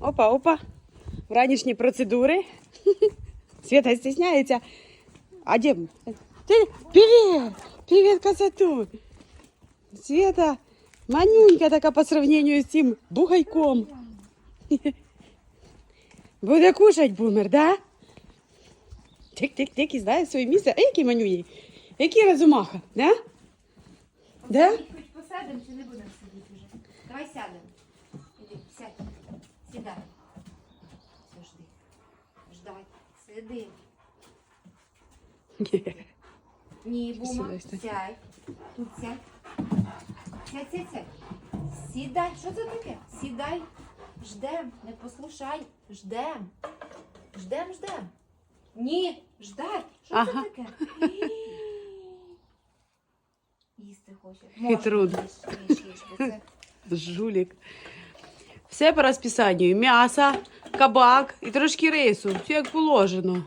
Опа, опа. Вранішні процедури. Света стісняється. А де? Ти? Привіт! Привіт, красоту! Света, манюнька така по сравнению з цим бугайком. Буде кушать бумер, да? Тик-тик-тик, і знає своє місце. А який манюній? Який розумаха, да? Да? Хоч посадимо чи не будемо сидіти Ждай. Сиди. Ні, бума. Сідай. Сядь. Тут сядь. Сядь, сядь, сядь. Сідай. Що це таке? Сідай. Ждем. Не послушай. Ждем. Ждем, ждем. Ні, ждай. Що Ага. це таке? Їсти хоче. Хитрун. Жулік. Все по розписанню. М'ясо, кабак і трошки рису. Все як положено.